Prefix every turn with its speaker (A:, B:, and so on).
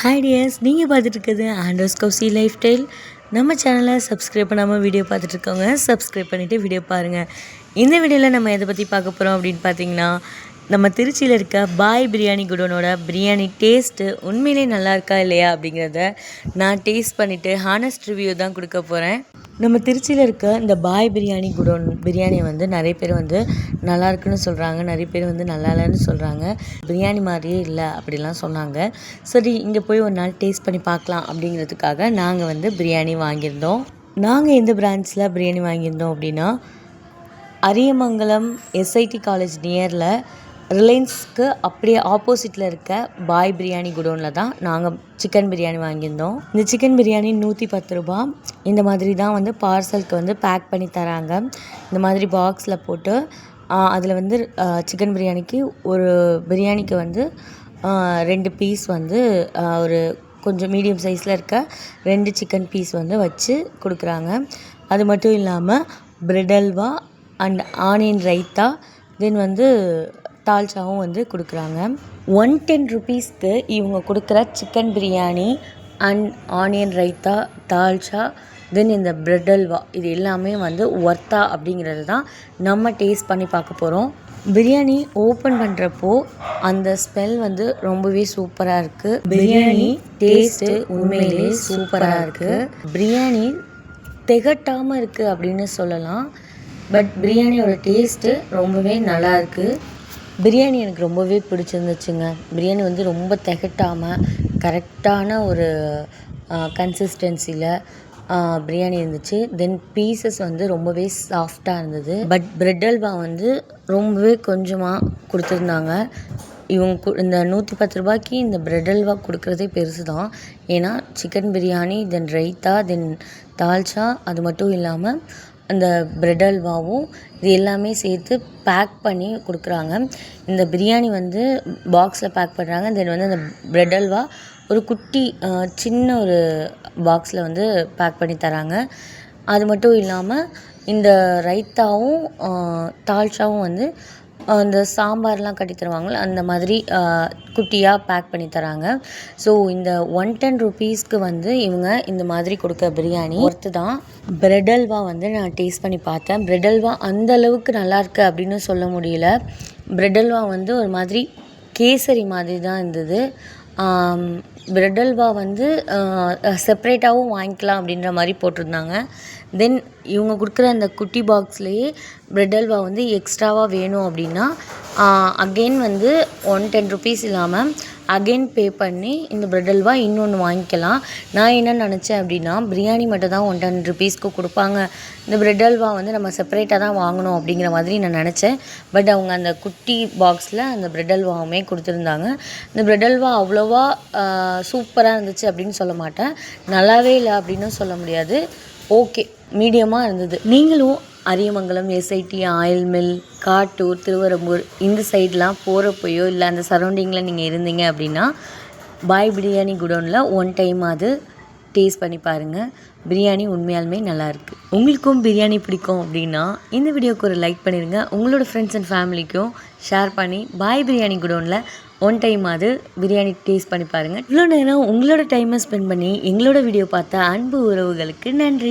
A: Hi tears நீங்கள் பார்த்துட்டு இருக்கிறது சி லைஃப் ஸ்டைல் நம்ம சேனலை சப்ஸ்கிரைப் பண்ணாமல் வீடியோ பார்த்துட்ருக்கோங்க சப்ஸ்கிரைப் பண்ணிவிட்டு வீடியோ பாருங்கள் இந்த வீடியோவில் நம்ம எதை பற்றி பார்க்க போகிறோம் அப்படின்னு பார்த்தீங்கன்னா நம்ம திருச்சியில் இருக்க பாய் பிரியாணி குடோனோட பிரியாணி டேஸ்ட்டு உண்மையிலே நல்லா இருக்கா இல்லையா அப்படிங்கிறத நான் டேஸ்ட் பண்ணிவிட்டு ஹானஸ்ட் ரிவ்யூ தான் கொடுக்க போகிறேன் நம்ம திருச்சியில் இருக்க இந்த பாய் பிரியாணி குடோன் பிரியாணி வந்து நிறைய பேர் வந்து நல்லா இருக்குன்னு சொல்கிறாங்க நிறைய பேர் வந்து நல்லா இல்லைன்னு சொல்கிறாங்க பிரியாணி மாதிரியே இல்லை அப்படிலாம் சொன்னாங்க. சரி இங்கே போய் ஒரு நாள் டேஸ்ட் பண்ணி பார்க்கலாம் அப்படிங்கிறதுக்காக நாங்கள் வந்து பிரியாணி வாங்கியிருந்தோம். நாங்கள் எந்த பிரான்ச்சில் பிரியாணி வாங்கியிருந்தோம் அப்படின்னா அரியமங்கலம் எஸ்ஐடி காலேஜ் நியரில் ரிலையன்ஸ்க்கு அப்படியே ஆப்போசிட்டில் இருக்க பாய் பிரியாணி குடோனில் தான் நாங்கள் சிக்கன் பிரியாணி வாங்கியிருந்தோம். இந்த சிக்கன் பிரியாணி நூற்றி பத்து ரூபா. இந்த மாதிரி தான் வந்து பார்சலுக்கு வந்து பேக் பண்ணி தராங்க. இந்த மாதிரி பாக்ஸில் போட்டு அதில் வந்து சிக்கன் பிரியாணிக்கு ஒரு பிரியாணிக்கு வந்து ரெண்டு பீஸ் வந்து ஒரு கொஞ்சம் மீடியம் சைஸில் இருக்க ரெண்டு சிக்கன் பீஸ் வந்து வச்சு கொடுக்குறாங்க. அது மட்டும் இல்லாமல் bread halwa and onion raita then வந்து தால்ச்சாவும் வந்து கொடுக்குறாங்க. ஒன் டென் ருபீஸ்க்கு இவங்க கொடுக்குற chicken biryani and onion raita dalcha then இந்த பிரெட் அல்வா இது எல்லாமே வந்து ஒர்த்தா அப்படிங்கிறது தான் நம்ம டேஸ்ட் பண்ணி பார்க்க போகிறோம் பிரியாணி ஓப்பன் பண்ணுறப்போ அந்த ஸ்மெல் வந்து ரொம்பவே சூப்பராக இருக்குது பிரியாணி டேஸ்ட்டு உண்மையிலே சூப்பராக இருக்குது பிரியாணி திகட்டாமல் இருக்குது அப்படின்னு சொல்லலாம். பட் பிரியாணியோட டேஸ்ட்டு ரொம்பவே நல்லா இருக்குது பிரியாணி எனக்கு ரொம்பவே பிடிச்சிருந்துச்சுங்க. பிரியாணி வந்து ரொம்ப திகட்டாமல் கரெக்டான ஒரு கன்சிஸ்டன்சியில் பிரியாணி இருந்துச்சு. தென் பீசஸ் வந்து ரொம்பவே சாஃப்டாக இருந்தது. பட் பிரெட் அல்வா வந்து ரொம்பவே கொஞ்சமாக கொடுத்துருந்தாங்க. இவங்க இந்த நூற்றி பத்து ரூபாய்க்கு இந்த பிரெட் அல்வா கொடுக்குறதே பெருசு தான் ஏன்னா chicken biryani then raita then dalcha அது மட்டும் இல்லாமல் அந்த பிரெட் அல்வாவும் இது எல்லாமே சேர்த்து பேக் பண்ணி கொடுக்குறாங்க. இந்த பிரியாணி வந்து பாக்ஸில் பேக் பண்ணுறாங்க தென் வந்து அந்த பிரெட் அல்வா ஒரு குட்டி சின்ன ஒரு பாக்ஸில் வந்து பேக் பண்ணி தராங்க. அது மட்டும் இல்லாமல் இந்த ரைத்தாவும் தால்ச்சாவும் வந்து அந்த சாம்பார்லாம் கட்டி தருவாங்கள்ல அந்த மாதிரி குட்டியாக பேக் பண்ணி தராங்க. ஸோ இந்த ஒன் டென் ருபீஸ்க்கு வந்து இவங்க இந்த மாதிரி கொடுக்க பிரியாணி ஒர்த்து தான். பிரெட் அல்வா வந்து நான் டேஸ்ட் பண்ணி பார்த்தேன். பிரெட் அல்வா அந்த அளவுக்கு நல்லாயிருக்கு அப்படின்னு சொல்ல முடியல. பிரெட் அல்வா வந்து ஒரு மாதிரி கேசரி மாதிரி தான் இருந்தது. பிரெட் அல்வா வந்து செப்ரேட்டாகவும் வாங்கிக்கலாம் அப்படின்ற மாதிரி போட்டிருந்தாங்க. தென் இவங்க கொடுக்குற அந்த குட்டி பாக்ஸ்லேயே பிரெட் அல்வா வந்து எக்ஸ்ட்ராவாக வேணும் அப்படின்னா அகெயின் வந்து ஒன் டென் ருபீஸ் இல்லாமல் அகெயின் பே பண்ணி இந்த பிரெட் அல்வா இன்னொன்று வாங்கிக்கலாம். நான் என்ன நினச்சேன் அப்படின்னா பிரியாணி மட்டும் தான் ஒன் டென் ருபீஸ்க்கு கொடுப்பாங்க. இந்த பிரெட் அல்வா வந்து நம்ம செப்பரேட்டாக தான் வாங்கணும் அப்படிங்கிற மாதிரி நான் நினச்சேன். பட் அவங்க அந்த குட்டி பாக்ஸில் அந்த பிரெட் அல்வாவுமே கொடுத்துருந்தாங்க. இந்த பிரெட் அல்வா அவ்வளோவா சூப்பராக இருந்துச்சு அப்படின்னு சொல்ல மாட்டேன். நல்லாவே இல்லை அப்படின்னு சொல்ல முடியாது. ஓகே மீடியமாக இருந்தது. நீங்களும் Ariyamangalam SIT oil mill Kattur Thiruverumbur இந்த சைட்லாம் போகிறப்பையோ இல்லை அந்த சரௌண்டிங்கில் நீங்கள் இருந்தீங்க அப்படின்னா பாய் பிரியாணி குடோனில் ஒன் டைம் அது டேஸ்ட் பண்ணி பாருங்கள் பிரியாணி உண்மையாலுமே நல்லாயிருக்கு உங்களுக்கும் பிரியாணி பிடிக்கும் அப்படின்னா இந்த வீடியோக்கு ஒரு லைக் பண்ணிடுங்க உங்களோட ஃப்ரெண்ட்ஸ் அண்ட் ஃபேமிலிக்கும் ஷேர் பண்ணி பாய் பிரியாணி குடோனில் ஒன் டைம் அது பிரியாணி டேஸ்ட் பண்ணி பாருங்கள் இவ்வளோ நேரம் உங்களோட டைமை ஸ்பெண்ட் பண்ணி எங்களோட வீடியோ பார்த்த அன்பு உறவுகளுக்கு நன்றி.